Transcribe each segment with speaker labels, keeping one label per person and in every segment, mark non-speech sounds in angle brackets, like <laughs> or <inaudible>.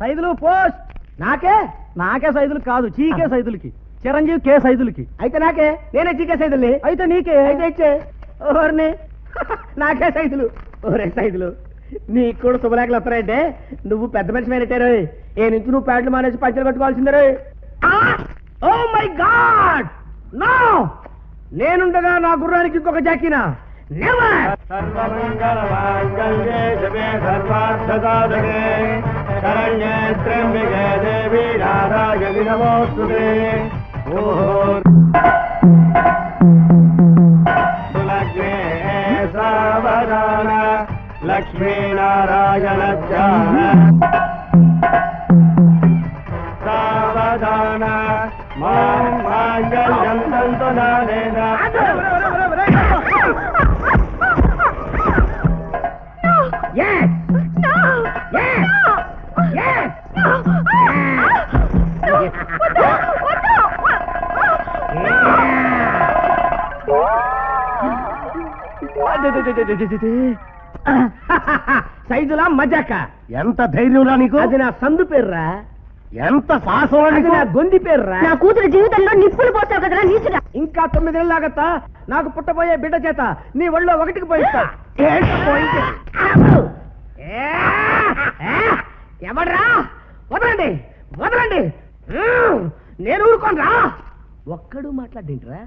Speaker 1: Saidulu post! నాకే? నాకే సైదులు కాదు చీకే సైదులకి. చిరంజీవి కే సైదులకి.
Speaker 2: అయితే నాకే? నేనే చీకే సైదుల్ని?
Speaker 1: అయితే నీకే.
Speaker 2: అయితే ఇచ్చే. ఓర్ని. నాకే సైదులు. ఓరే సైదులు నీకు కూడా శుభలేఖలు వస్తాయంటే నువ్వు పెద్ద మనిషి అయినట్టారు ఏ నుంచి నువ్వు ప్యాంట్లు మానేసి పంచలు కట్టుకోవాల్సిందే రోయ్. ఆ! Oh my god! నో! నేనుండగా నా గుర్రానికి ఇంకొక జాకినా? నెవర్
Speaker 3: సర్వమంగళమాంగళ్యే శివే సర్వార్థసాధకే శరణ్యే త్ర్యంబకే దేవి నారాయణి నమోస్తుతే సులగ్నే సావధాన లక్ష్మీనారాయణ ధ్యాన సావధాన మాం మాంగళ్యం
Speaker 2: సైజులా మజాక.
Speaker 3: ఎంత ధైర్యంరా నీకు?
Speaker 2: అది నా సందు పేర్రా.
Speaker 3: ఎంత సాహసం
Speaker 2: అది నా గొంది పేర్రా.
Speaker 4: నా కూతురు జీవితంలో నిప్పులు పోసావు కదరా నీచుడా?
Speaker 2: ఇంకా తొమ్మిదేళ్ళాగత్తా నాకు పుట్టబోయే బిడ్డ చేత నీ ఒళ్ళో ఒకటికి పోయిస్తా. ఎవడ్రా? వదలండి వదలండి. నేను ఊరుకోనరా. ఒక్కడు మాట్లాడేంట్రా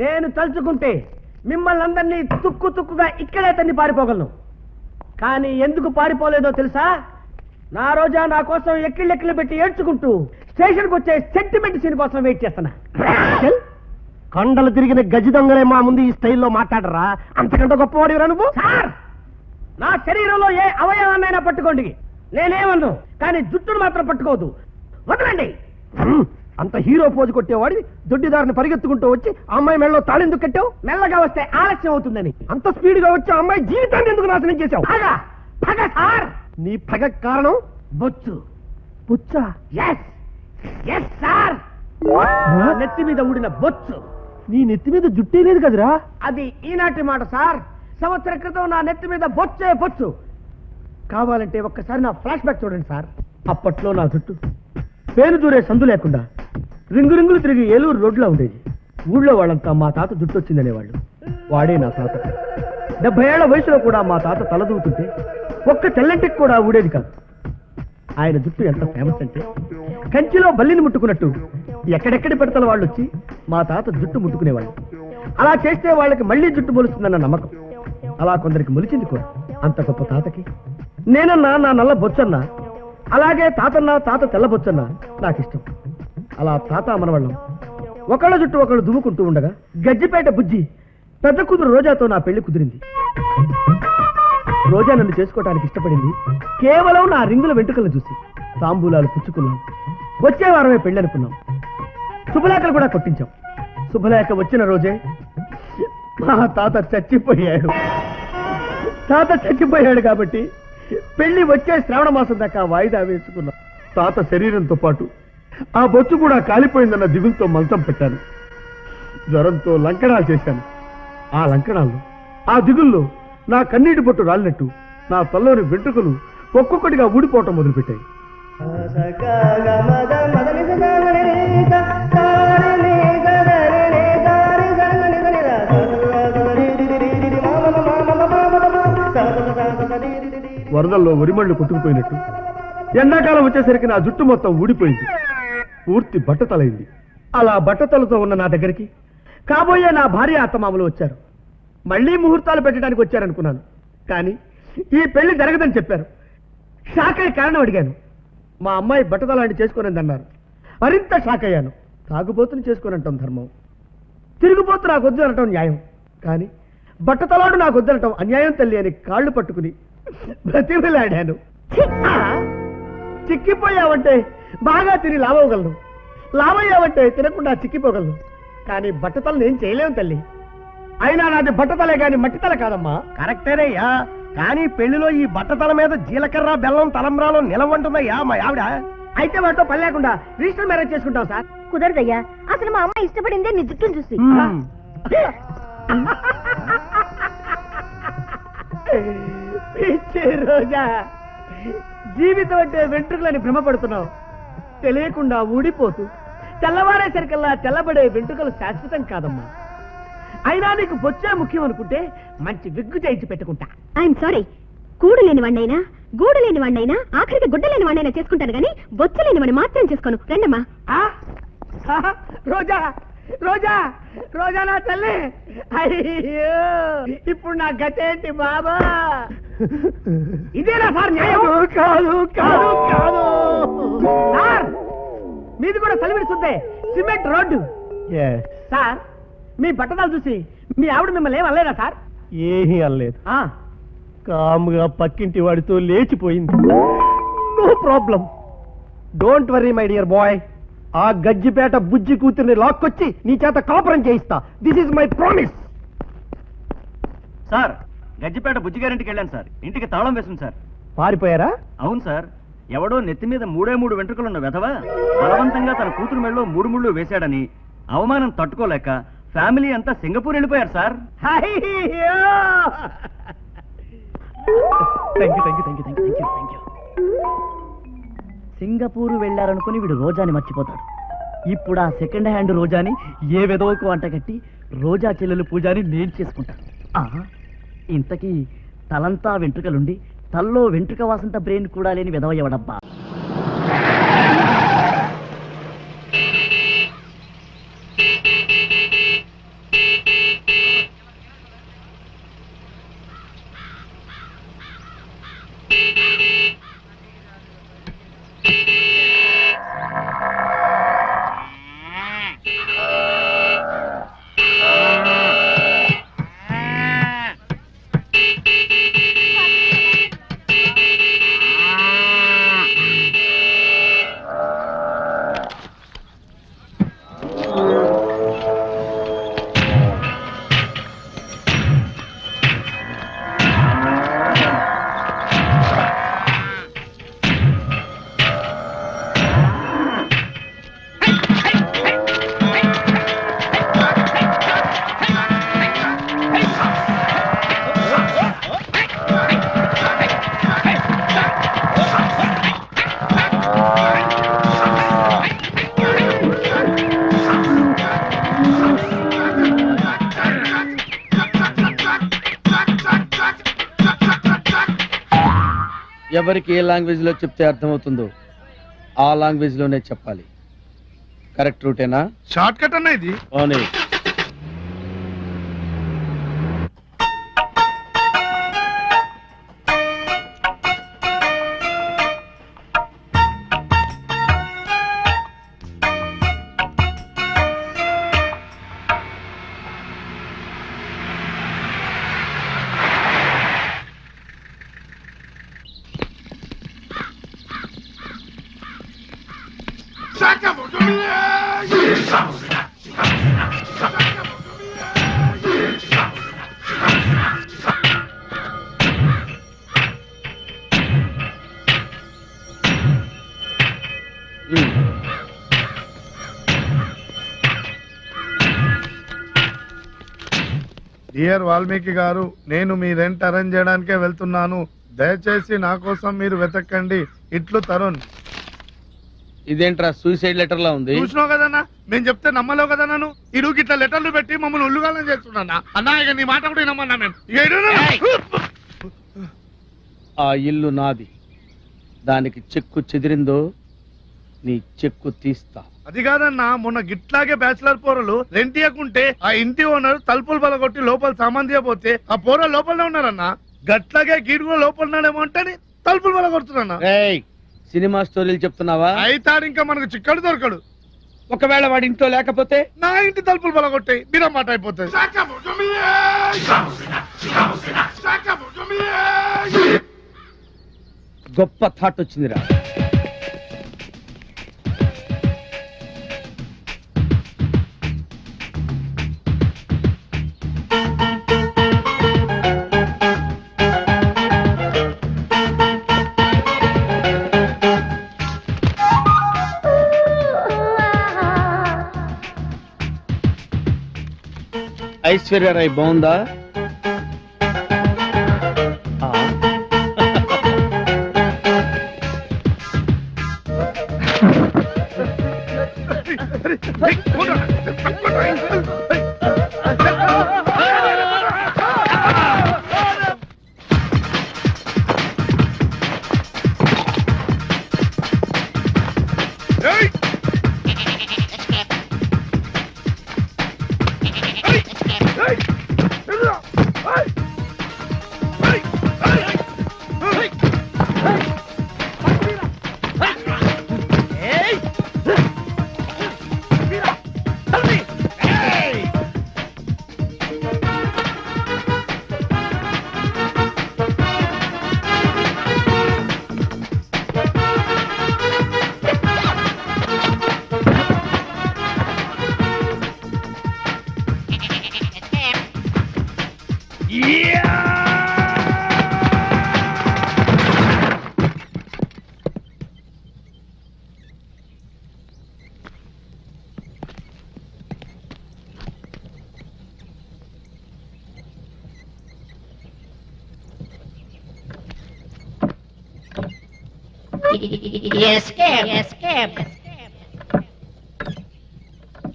Speaker 2: నేను తలుచుకుంటే మిమ్మల్ని అందరినీ తుక్కు తుక్కుగా ఇక్కడే తన్ని పారిపోగలను. కానీ ఎందుకు పారిపోలేదో తెలుసా? నా రోజా నా కోసం ఎక్కిళ్ళెక్కిళ్ళు పెట్టి ఏడ్చుకుంటూ స్టేషన్కి వచ్చే సెంటిమెంట్ సీన్ కోసం వెయిట్ చేస్తున్నా.
Speaker 3: కొండలు తిరిగిన గజి దొంగలే మా ముందు ఈ స్టైల్లో మాట్లాడరా? అంతకంటే గొప్పవాడిరా నువ్వు?
Speaker 2: సార్! నా శరీరంలో ఏ అవయవాన్నైనా పట్టుకోండి. నేనేమన్ను? కానీ జుట్టును మాత్రం పట్టుకోవద్దు. వదలండి!
Speaker 3: అంత హీరో పోజు కొట్టేవాడి దొడ్డిదారిని పరిగెత్తుకుంటూ వచ్చి అమ్మాయి మెళ్ళలో తాళెందుకు కట్టావు?
Speaker 2: మెల్లగా వస్తే ఆలస్యం అవుతుందని.
Speaker 3: అంత స్పీడ్గా వచ్చి అమ్మాయి జీవితాన్ని ఎందుకు నాశనం చేశావు?
Speaker 2: సార్.
Speaker 3: నీ పగ కారణం?
Speaker 2: బొచ్చు. ఎస్ ఎస్ సార్ నెత్తి మీద ఊడిన బొచ్చు.
Speaker 3: నీ నెత్తి మీద జుట్టే లేదు కదరా?
Speaker 2: అది ఈనాటి మాట సార్. సంవత్సర క్రితం నా నెత్తి మీద బొచ్చే బొచ్చు. కావాలంటే ఒక్కసారి నా ఫ్లాష్ బ్యాక్ చూడండి సార్. అప్పట్లో నా జుట్టు పేరు దూరే సందు లేకుండా రింగు రింగులు తిరిగి ఏలూరు రోడ్లో ఉండేది. ఊళ్ళో వాళ్ళంతా మా తాత జుట్టు వచ్చిందనేవాళ్ళు వాడే నా తాత. డెబ్బై ఏళ్ళ వయసులో కూడా మా తాత తలదూతుంటే ఒక్క తెల్లంటికి కూడా ఊడేది కాదు. ఆయన జుట్టు ఎంత ఫేమస్ అంటే కంచిలో బల్లిని ముట్టుకున్నట్టు ఎక్కడెక్కడి పెడతల వాళ్ళు వచ్చి మా తాత జుట్టు ముట్టుకునేవాళ్ళు. అలా చేస్తే వాళ్ళకి మళ్ళీ జుట్టు మొలుస్తుందన్న నమ్మకం. అలా కొందరికి మొలిచింది కూడా అంత గొప్ప తాతకి. నేనన్నా నా నల్ల బొచ్చన్నా అలాగే తాతన్న తాత తెల్లబొచ్చన్న నాకు ఇష్టం అలా తాత మనవాళ్ళం. ఒకళ్ళ జుట్టు ఒకళ్ళు దువ్వుకుంటూ ఉండగా గజ్జిపేట బుజ్జి పెద్ద కూతురు రోజాతో నా పెళ్ళి కుదిరింది. రోజా నన్ను చేసుకోవడానికి ఇష్టపడింది. కేవలం నా రింగుల వెంట్రుకలను చూసి తాంబూలాలు పుచ్చుకున్నాం. వచ్చే వారమే పెళ్ళి అనుకున్నాం శుభలేఖలు కూడా కొట్టించాం. శుభలేఖ వచ్చిన రోజే మా తాత చచ్చిపోయాడు. తాత చచ్చిపోయాడు కాబట్టి పెళ్ళి వచ్చే శ్రావణ మాసం దాకా వాయిదా వేసుకున్న. తాత శరీరంతో పాటు ఆ బొచ్చు కూడా కాలిపోయిందన్న దిగులతో మంచం పెట్టాను. జ్వరంతో లంకణాలు చేశాను. ఆ లంకణాల్లో ఆ దిగుల్లో నా కన్నీటి బొట్టు రాలినట్టు నా తల్లోని వెంట్రుకలు ఒక్కొక్కటిగా ఊడిపోవటం మొదలుపెట్టాయి. వరదల్లో వరిమళ్ళు కొట్టుకుపోయినట్టు. ఎండాకాలం వచ్చేసరికి నా జుట్టు మొత్తం ఊడిపోయింది. పూర్తి బట్టతలైంది. అలా బట్టతలతో ఉన్న నా దగ్గరికి కాబోయే నా భార్య అత్తమామలు వచ్చారు. మళ్ళీ ముహూర్తాలు పెట్టడానికి వచ్చారనుకున్నాను. కానీ ఈ పెళ్ళి జరగదని చెప్పారు. షాక్ అయ్యే కారణం అడిగాను. మా అమ్మాయి బట్టతలాంటి చేసుకోనంది అన్నారు. మరింత షాక్ అయ్యాను తాగుబోతుని చేసుకోనంటాం ధర్మం. తిరుగుబోతు నాకు వద్దు అనటం న్యాయం. కానీ బట్టతలాడు నాకు వద్దనటం అన్యాయం తల్లి అని కాళ్ళు పట్టుకుని బ్రతిమలాడాను. చిక్కిపోయావంటే బాగా తిని లావగలను. లావయ్యావంటే తినకుండా చిక్కిపోగలను. కానీ బట్టతలను ఏం చేయలేము తల్లి. అయినా నాది బట్టతలే కానీ మట్టితల కాదమ్మా.
Speaker 3: కరెక్టేనయ్యా. కానీ పెళ్ళిలో ఈ బట్టతల మీద జీలకర్ర బెల్లం తలంబ్రాలు నిలవంటుందయ్యా మా ఆవిడ?
Speaker 2: అయితే వాటితో పని లేకుండా రిజిస్టర్ మ్యారేజ్ చేసుకుంటాం సార్.
Speaker 4: కుదరదయ్యా. అసలు మా అమ్మ ఇష్టపడిందే నీ జుట్టును చూసి.
Speaker 3: మ్మ్. <laughs>
Speaker 2: పిచ్చి రోజా. జీవితం అంటే వెంట్రుకలని భ్రమపడుతున్నావు. తెలియకుండా ఊడిపోతూ తెల్లవారేసరికల్లా తెల్లబడే వెంట్రుకలు శాశ్వతం కాదమ్మా. అయినా నీకు బొచ్చే ముఖ్యం అనుకుంటే మంచి విగ్గు చేయించి పెట్టుకుంటా.
Speaker 4: ఐఎమ్ సారీ కూడు లేని వాడినైనా గూడు లేని వాడినైనా ఆఖరికి గుడ్డ లేని వాడినైనా చేసుకుంటాను కానీ బొచ్చు లేని వాడిని మాత్రం చేసుకోను. రండమ్మా.
Speaker 2: ఆ? రోజా రోజా రోజా నా తల్లి. అయ్యో ఇప్పుడు నా గతేంటి బాబా? ఇదేనా సార్ న్యాయం?
Speaker 3: కాదు కాదు కాదు
Speaker 2: సార్ మీది కూడా సెలవిడుతుంది సిమెంట్ రోడ్డు. సార్ మీ బట్టదాలు చూసి మీ ఆవిడ మిమ్మల్ని ఏం అనలేదా సార్?
Speaker 3: ఏమీ అనలేదు.
Speaker 2: ఆ,
Speaker 3: కాముగా పక్కింటి వాడితో లేచిపోయింది. No problem. Don't worry my dear boy. ఆ గజ్జిపేట బుజ్జి కూతుర్ని లాక్కొచ్చి నీ చేత కాపురం చేయిస్తా. This is my promise
Speaker 1: sir గజ్జిపేట బుజ్జిగారింటికి వెళ్ళాను సార్. ఇంటికి తాళం వేసింది సార్.
Speaker 3: పారిపోయారా?
Speaker 1: అవును సార్. ఎవడో నెత్తి మీద మూడే మూడు వెంట్రుకలున్న వెధవ బలవంతంగా తన కూతురు మెడలో మూడు ముళ్ళు వేశాడని అవమానం తట్టుకోలేక ఫ్యామిలీ అంతా సింగపూర్ వెళ్ళిపోయారు sir. Thank you thank you thank you thank you thank you Singapore వెళ్ళారనుకుని వీడు రోజాని మర్చిపోతాడు. ఇప్పుడు ఆ సెకండ్ హ్యాండ్ రోజాని ఏ విధవకు అంటగట్టి రోజా చెల్లెలు పూజాని నేను చేసుకుంటాను. ఆహా, ఇంతకీ తలంతా వెంట్రుకలుండి తల్లో వెంట్రుక వాసంత బ్రెయిన్ కూడా లేని విధవ ఎవడబ్బా
Speaker 5: ఎవరికి ఏ లాంగ్వేజ్లో చెప్తే అర్థమవుతుందో ఆ లాంగ్వేజ్లోనే చెప్పాలి. కరెక్ట్ రూటేనా?
Speaker 6: షార్ట్ కట్ అన్న ఇది.
Speaker 5: అవునే.
Speaker 6: డియర్ వాల్మీకి గారు నేను మీ రెంట్ అరేంజ్ చేయడానికే వెళ్తున్నాను. దయచేసి నా కోసం మీరు వెతకండి. ఇట్లు తరుణ్.
Speaker 5: ఇదేంట్రా సూసైడ్ లెటర్ లా ఉంది?
Speaker 6: చూసినావు కదన్నా? నేను చెప్తే నమ్మలేవు కదా నన్ను ఇరుగు ఇట్లా లెటర్లు పెట్టి మమ్మల్ని ఉల్లుగాలం చేస్తున్నా అన్నా ఇక నీ మాట కూడా నమ్మన్నా మేము? ఇక.
Speaker 5: ఆ ఇల్లు నాది. దానికి చెక్కు చెదిరిందో నీ చెక్కు తీస్తా.
Speaker 6: అది కాదన్నా మొన్న గిట్లాగే బ్యాచిలర్ పోరలు రెంట్ ఇవ్వకుంటే ఆ ఇంటి ఓనర్ తలుపులు బలగొట్టి లోపల సామాన్ తీయపోతే ఆ పోర లోపలనే ఉన్నారన్నా? గట్లాగే గీడు కూడా లోపల ఉన్నాడేమో అంటే తలుపులు బలగొడుతున్నా
Speaker 5: ఏయ్ సినిమా స్టోరీలు చెప్తున్నావా?
Speaker 6: అయితాడు ఇంకా మనకు చిక్కడు దొరకడు.
Speaker 5: ఒకవేళ వాడి ఇంట్లో లేకపోతే?
Speaker 6: నా ఇంటి తలుపులు బలగొట్టాయి మీరమ్మాట అయిపోతుంది
Speaker 5: గొప్ప థాట్ వచ్చిందిరా. ఐశ్వర్యరాయ్ బాగుందా?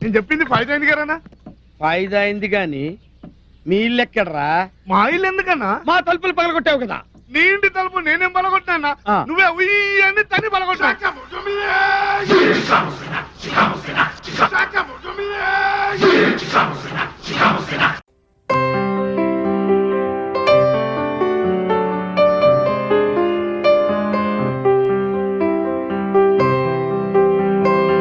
Speaker 6: నేను చెప్పింది ఫైవ్ అయింది కదన్నా
Speaker 5: ఫాయిదా అయింది గాని మీ ఇల్లు ఎక్కడరా
Speaker 6: మా ఇల్లు ఎందుకన్నా?
Speaker 5: మా తలుపులు పగలగొట్టావు కదా.
Speaker 6: నీ ఇంటి తలుపు నేనేం బలగొట్టినా
Speaker 5: ఆ.
Speaker 6: నువ్వే ఉయ్యి అని తని బలగొట్టా